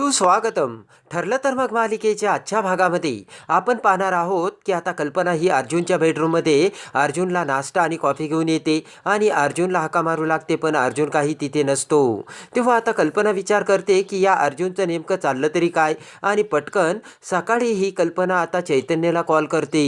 सुस्वागतम ठरलं तर मग मालिकेच्या आजच्या भागामध्ये. आपण पाहणार आहोत की आता कल्पना ही अर्जुनच्या बेडरूममध्ये अर्जुनला नाश्ता आणि कॉफी घेऊन येते आणि अर्जुनला हाका मारू लागते पण अर्जुन काही तिथे नसतो. तेव्हा आता कल्पना विचार करते की या अर्जुनचं नेमकं चाललं तरी काय? आणि पटकन सकाळी ही कल्पना आता चैतन्यला कॉल करते.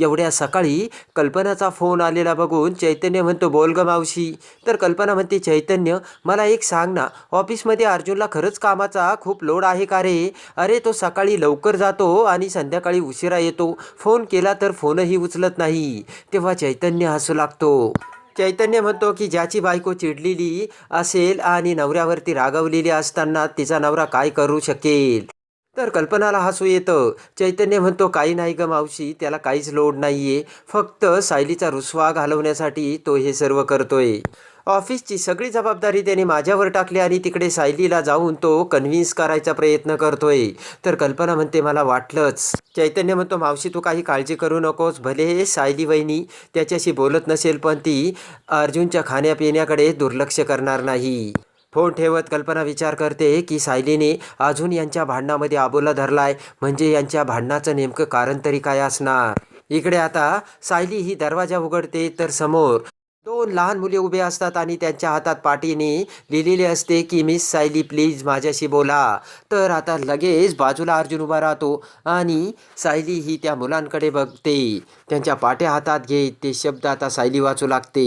एवढ्या सकाळी कल्पनाचा फोन आलेला बघून चैतन्य म्हणतो बोल ग मावशी. तर कल्पना म्हणते चैतन्य मला एक सांग ना ऑफिसमध्ये अर्जुनला खरंच कामाचा खूप लोड लोड आहे का रे? अरे तो सकाळी लवकर जातो आणि संध्याकाळी उशिरा येतो. फोन केला तर फोनही उचलत नाही. तेव्हा चैतन्य हसू लागतो. चैतन्य म्हणतो की ज्याची बायको चिडलेली असेल आणि नवऱ्यावरती रागवलेली असताना तिचा नवरा काय करू शकेल? तर कल्पनाला हसू येतं. चैतन्य म्हणतो काही नाही ग मावशी त्याला काहीच लोड नाहीये. फक्त सायलीचा रुसवा घालवण्यासाठी तो हे सर्व करतोय. ऑफिसची सगळी जबाबदारी त्याने माझ्यावर टाकली आणि तिकडे सायलीला जाऊन तो कन्व्हिन्स करायचा प्रयत्न करतोय. तर कल्पना म्हणते मला वाटलंच. चैतन्य म्हणतो मावशी तू काही काळजी करू नकोस. भले सायली वहिनी त्याच्याशी बोलत नसेल पण ती अर्जुनच्या खाण्यापिण्याकडे दुर्लक्ष करणार नाही. फोन ठेवत कल्पना विचार करते की सायलीने अजून यांच्या भांडणामध्ये आबोला धरलाय. म्हणजे यांच्या भांडणाचं नेमकं कारण तरी काय असणार? इकडे आता सायली ही दरवाजा उघडते तर समोर दोन लहान मुले उभे असतात आणि त्यांच्या हातात पाटीने लिहिलेले असते की मिस सायली प्लीज माझ्याशी बोला. तर आता लगेच बाजूला अर्जुन उभा राहतो आणि सायली ही त्या मुलांकडे बघते. त्यांच्या पाट्या हातात घेत ते शब्द आता सायली वाचू लागते.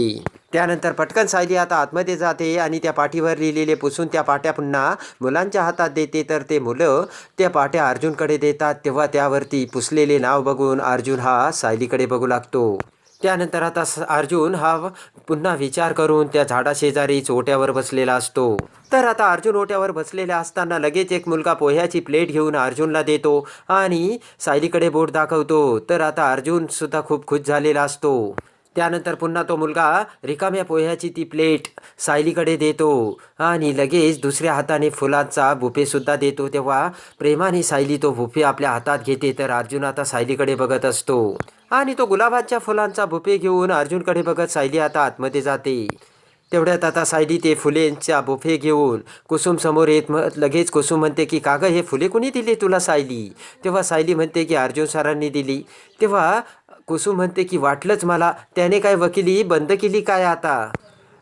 त्यानंतर पटकन सायली आता आतमध्ये जाते आणि त्या पाठीवर लिहिलेले पुसून त्या पाट्या पुन्हा मुलांच्या हातात देते. तर ते मुलं त्या पाट्या अर्जुनकडे देतात. तेव्हा त्यावरती पुसलेले नाव बघून अर्जुन हा सायलीकडे बघू लागतो. त्यानंतर आता स- अर्जुन हा पुन्हा विचार करून त्या झाडाशेजारी ओट्यावर बसलेला असतो. तर आता अर्जुन ओट्यावर बसलेला असताना लगेच एक मुलगा पोह्याची प्लेट घेऊन अर्जुनला देतो आणि सायलीकडे बोट दाखवतो. तर आता अर्जुनसुद्धा खूप खुश झालेला असतो. त्यानंतर पुन्हा तो मुलगा रिकाम्या पोह्याची ती प्लेट सायलीकडे देतो आणि लगेच दुसऱ्या हाताने फुलांचा बुफेसुद्धा देतो. तेव्हा प्रेमाने सायली तो बुफे आपल्या हातात घेते तर अर्जुन आता सायलीकडे बघत असतो. आणि तो गुलाबाच्या फुलांचा बुफे घेऊन अर्जुनकडे बघत सायली आता आतमध्ये जाते. तेवढ्यात आता सायली ते फुलेंच्या बुफे घेऊन कुसुम समोर येत म लगेच कुसुम म्हणते की कागं हे फुले कुणी दिली तुला सायली? तेव्हा सायली म्हणते की अर्जुन सरांनी दिली. तेव्हा कुसुम म्हणते की वाटलंच मला. त्याने काय वकिली बंद केली काय आता?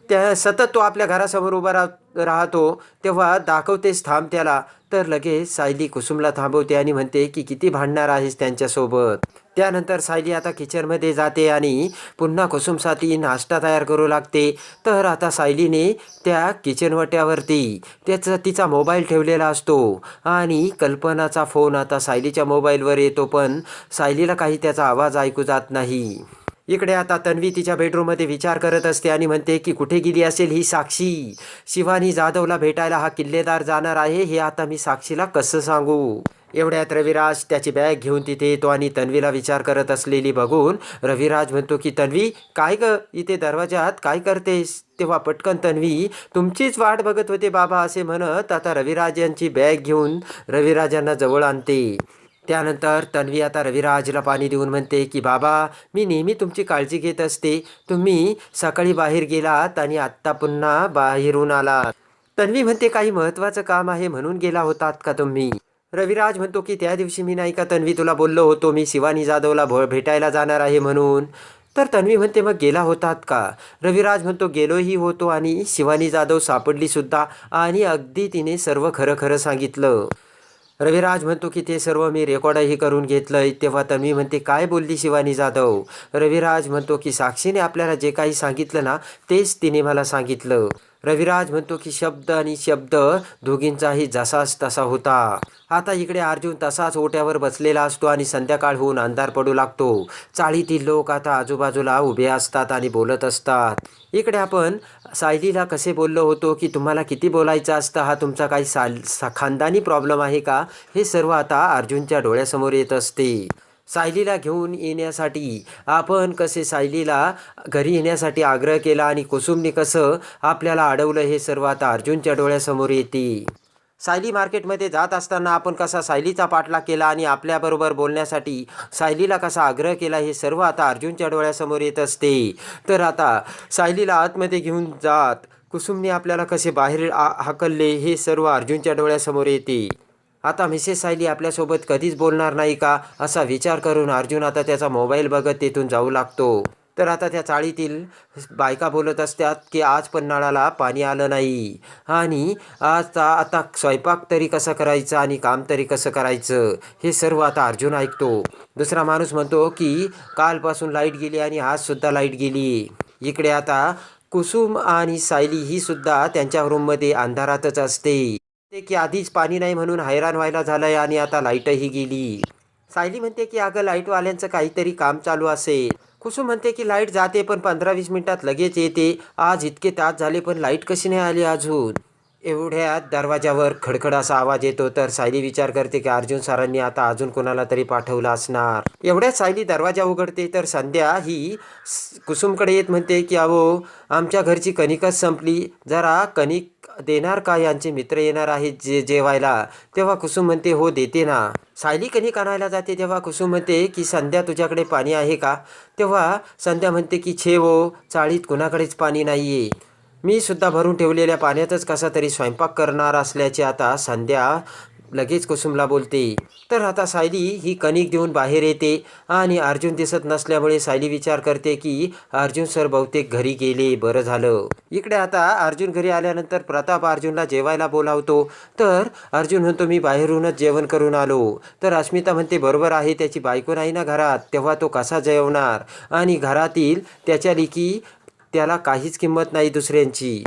त्या सतत तो आपल्या घरासमोर उभा राह राहतो. तेव्हा दाखवतेस थांब त्याला. तर लगेच सायली कुसुमला थांबवते आणि म्हणते की किती भांडणार आहेस त्यांच्यासोबत? त्यानंतर सायली आता किचनमध्ये जाते आणि पुन्हा कुसुमसाठी नाश्ता तयार करू लागते. तर आता सायलीने त्या किचनवट्यावरती त्याचा तिचा मोबाईल ठेवलेला असतो आणि कल्पनाचा फोन आता सायलीच्या मोबाईलवर येतो पण सायलीला काही त्याचा आवाज ऐकू जात नाही. इकडे आता तन्वी तिच्या बेडरूममध्ये विचार करत असते आणि म्हणते की कुठे गेली असेल ही साक्षी? शिवानी जाधवला भेटायला हा किल्लेदार जाणार आहे हे आता मी साक्षीला कसं सांगू? एवढ्यात रविराज त्याची बॅग घेऊन तिथे येतो आणि तन्वीला विचार करत असलेली बघून रविराज म्हणतो की तन्वी काय ग? इथे दरवाजात काय करतेस? तेव्हा पटकन तन्वी तुमचीच वाट बघत होते बाबा असे म्हणत आता रविराज यांची बॅग घेऊन रविराजांना जवळ आणते. त्यानंतर तन्वी आता रविराजला पाणी देऊन म्हणते की बाबा मी नेहमी तुमची काळजी घेत असते. तुम्ही सकाळी बाहेर गेलात आणि आत्ता पुन्हा बाहेरून आलात. तन्वी म्हणते काही महत्त्वाचं काम आहे म्हणून गेला होतात का तुम्ही? रविराज म्हणतो की त्या दिवशी मी नाही का तन्वी तुला बोललो होतो मी शिवानी जाधवला भ भेटायला जाणार आहे म्हणून. तर तन्वी म्हणते मग गेला होतात का? रविराज म्हणतो गेलोही होतो आणि शिवानी जाधव सापडली सुद्धा आणि अगदी तिने सर्व खरं खरं सांगितलं. रविराज म्हणतो की ते सर्व मी रेकॉर्डही करून घेतलंय. तेव्हा तन्वी म्हणते काय बोलली शिवानी जाधव? रविराज म्हणतो की साक्षीने आपल्याला जे काही सांगितलं ना तेच तिने मला सांगितलं. रविराज म्हणतो की शब्द आणि शब्द दोघींचाही जसाच तसा होता. आता इकडे अर्जुन तसाच ओट्यावर बसलेला असतो आणि संध्याकाळ होऊन अंधार पडू लागतो. चाळीतील लोक आता आजूबाजूला उभे असतात आणि बोलत असतात. इकडे आपण सायलीला कसे बोललो होतो की तुम्हाला किती बोलायचं असतं? हा तुमचा काही साल सा खानदानी प्रॉब्लेम आहे का? हे सर्व आता अर्जुनच्या डोळ्यासमोर येत असते. सायलीला घेऊन येण्यासाठी आपण कसे सायलीला घरी येण्यासाठी आग्रह केला आणि कुसुमने कसं आपल्याला अडवलं हे सर्व आता अर्जुनच्या डोळ्यासमोर येते. सायली मार्केटमध्ये जात असताना आपण कसा सायलीचा पाठलाग केला आणि आपल्याबरोबर बोलण्यासाठी सायलीला कसा आग्रह केला हे सर्व आता अर्जुनच्या डोळ्यासमोर येत असते. तर आता सायलीला आतमध्ये घेऊन जात कुसुमने आपल्याला कसे बाहेर हाकलले हे सर्व अर्जुनच्या डोळ्यासमोर येते. आता मिसेस सायली आपल्यासोबत कधीच बोलणार नाही का? असा विचार करून अर्जुन आता त्याचा मोबाईल बघत तेथून जाऊ लागतो. तर आता त्या चाळीतील बायका बोलत असतात की आज पण नळाला पाणी आलं नाही. आणि आज आता स्वयंपाक तरी कसं करायचं आणि काम तरी कसं करायचं? हे सर्व आता अर्जुन ऐकतो. दुसरा माणूस म्हणतो की कालपासून लाइट गेली आणि आजसुद्धा लाइट गेली. इकडे आता कुसुम आणि सायली ही सुद्धा त्यांच्या रूममध्ये अंधारातच असते. ते की आधीच पाणी नाही म्हणून हैराण व्हायला झालंय आणि आता लाईटही गेली. सायली म्हणते की अगं लाईटवाल्यांचं काहीतरी काम चालू असेल. कुसुम म्हणते की लाइट जाते पण पंधरा वीस मिनिटात लगेच येते. आज इतके तास झाले पण लाइट कशी नाही आली अजून? एवढ्यात दरवाजावर खडखड असा आवाज येतो. तर सायली विचार करते की अर्जुन सरांनी आता अजून कोणाला तरी पाठवलं असणार? एवढ्यात सायली दरवाजा उघडते. तर संध्या ही कुसुमकडे येत म्हणते की अहो आमच्या घरची कणिकच संपली. जरा कणिक देणार का? यांचे मित्र येणार आहेत जे जेवायला. तेव्हा कुसुम म्हणते हो देते ना. सायली कणिक आणायला जाते? तेव्हा कुसुम म्हणते की संध्या तुझ्याकडे पाणी आहे का? तेव्हा संध्या म्हणते की छे वो चाळीत कुणाकडेच पाणी नाही आहे मी सुद्धा भरून ठेवलेल्या पाण्यातच कसा तरी स्वयंपाक करणार असल्याचे आता संध्या लगेच कुसुमला बोलते तर आता सायली ही कणिक देऊन बाहेर येते आणि अर्जुन दिसत नसल्यामुळे सायली विचार करते की अर्जुन सर बहुतेक घरी गेले बरं झालं. इकडे आता अर्जुन घरी आल्यानंतर प्रताप अर्जुनला जेवायला बोलावतो तर अर्जुन म्हणतो मी बाहेरूनच जेवण करून आलो. तर अस्मिता म्हणते बरोबर आहे त्याची बायको नाही ना घरात तेव्हा तो कसा जेवणार? आणि घरातील त्याच्या लिखी त्याला काहीच किंमत नाही दुसऱ्यांची.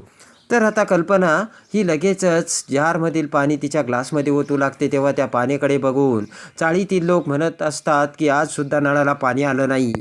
तर आता कल्पना ही लगेचच जारमधील पाणी तिच्या ग्लासमध्ये ओतू लागते तेव्हा त्या पाण्याकडे बघून चाळीतील लोक म्हणत असतात की आजसुद्धा नळाला पाणी आलं नाही.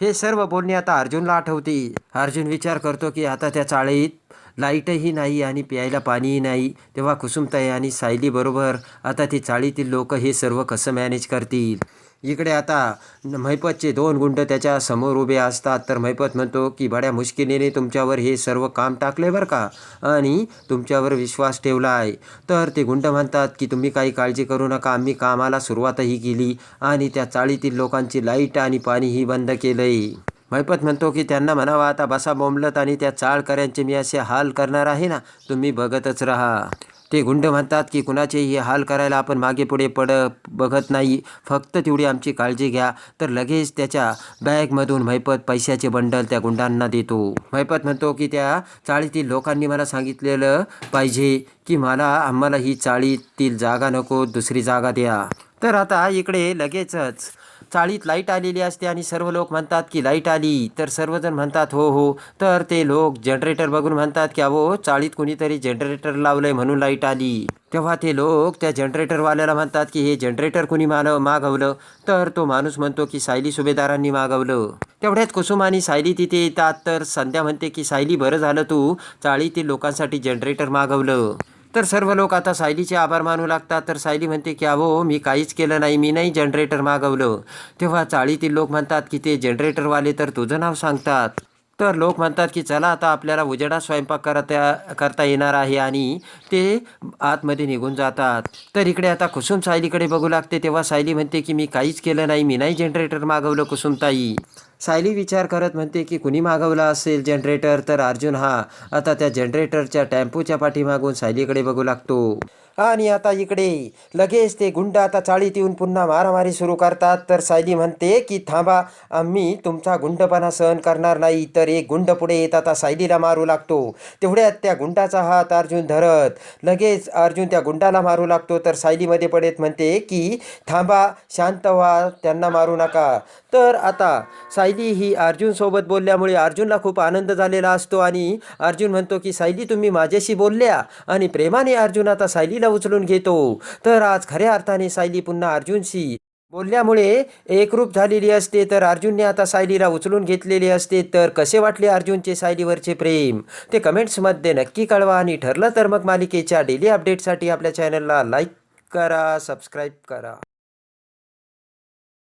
हे सर्व बोलणे आता अर्जुनला आठवते. अर्जुन विचार करतो की आता त्या चाळीत लाईटही नाही आणि प्यायला पाणीही नाही. तेव्हा कुसुमताई आणि सायलीबरोबर आता ती चाळीतील लोक हे सर्व कसं मॅनेज करतील? इकडे आता महिपतचे दोन गुंड त्याच्यासमोर उभे असतात. तर महिपत म्हणतो की बड्या मुश्किलीने तुमच्यावर हे सर्व काम टाकले बरं का? आणि तुमच्यावर विश्वास ठेवला आहे. तर ते गुंड म्हणतात की तुम्ही काही काळजी करू नका. आम्ही कामाला सुरुवातही केली आणि त्या चाळीतील लोकांची लाइट आणि पाणीही बंद केलंय. मैपत म्हणतो की त्यांना म्हणावा आता बसा बोंबलत आणि त्या चाळकऱ्यांचे मी असे हाल करणार आहे ना? तुम्ही बघतच राहा. ते गुंड म्हणतात की कुणाचेही हाल करायला आपण मागे पुढे पड बघत नाही. फक्त तेवढी आमची काळजी घ्या. तर लगेच त्याच्या बॅगमधून मैपत पैशाचे बंडल त्या गुंडांना देतो. मैपत म्हणतो की त्या चाळीतील लोकांनी मला सांगितलेलं पाहिजे की मला आम्हाला ही चाळीतील जागा नको दुसरी जागा द्या. तर आता इकडे लगेचच चाळीत लाइट आलेली असते आणि सर्व लोक म्हणतात की लाइट आली. तर सर्वजण म्हणतात हो हो. तर ते लोक जनरेटर बघून म्हणतात की अहो चाळीत कुणीतरी जनरेटर लावलंय म्हणून लाइट आली. तेव्हा ते लोक त्या जनरेटरवाल्याला म्हणतात की हे जनरेटर कुणी मान मागवलं? तर तो माणूस म्हणतो की सायली सुभेदारांनी मागवलं. तेवढ्यात कुसुम आणि सायली तिथे येतात. तर संध्या म्हणते की सायली बरं झालं तू. चाळीतील लोकांसाठी जनरेटर मागवलं. तर सर्व लोक आता सायलीचे आभार मानू लागतात. तर सायली म्हणते की अहो मी काहीच केलं नाही. मी नाही जनरेटर मागवलं. तेव्हा चाळीतील लोक म्हणतात की ते जनरेटरवाले तर तुझं नाव सांगतात. तर लोक म्हणतात की चला आता आपल्याला उजेडा स्वयंपाक करता करता येणार आहे आणि ते आतमध्ये निघून जातात. तर इकडे आता कुसुम सायलीकडे बघू लागते. तेव्हा सायली म्हणते की मी काहीच केलं नाही. मी नाही जनरेटर मागवलं कुसुमताई. सायली विचार करत म्हणते की कुणी मागवला असेल जनरेटर तर अर्जुन हा आता त्या जनरेटरच्या टेम्पोच्या पाठीमागून सायलीकडे बघू लागतो. आणि आता इकडे लगेच ते गुंड आता चाळीत येऊन पुन्हा मारामारी सुरू करतात. तर सायली म्हणते की थांबा आम्ही तुमचा गुंडपणा सहन करणार नाही. तर एक गुंड पुढे येत आता सायलीला मारू लागतो. तेवढ्यात त्या गुंडाचा हात अर्जुन धरत लगेच अर्जुन त्या गुंडाला मारू लागतो. तर सायलीमध्ये पडत म्हणते की थांबा शांत व्हा त्यांना मारू नका. तर आता सायली ही अर्जुनसोबत बोलल्यामुळे अर्जुनला खूप आनंद झालेला असतो आणि अर्जुन म्हणतो की सायली तुम्ही माझ्याशी बोलल्या आणि प्रेमाने अर्जुन आता सायलीला उचलून घेतो. तर आज खऱ्या अर्थाने सायली पुन्हा अर्जुनशी बोलल्यामुळे एकरूप झालेली असते तर अर्जुनने आता सायलीला उचलून घेतलेले असते. तर कसे वाटले अर्जुनचे सायलीवरचे प्रेम? ते कमेंट्समध्ये नक्की कळवा आणि ठरलं तर मग मालिकेच्या डेली अपडेटसाठी आपल्या चॅनलला लाईक करा सबस्क्राईब करा.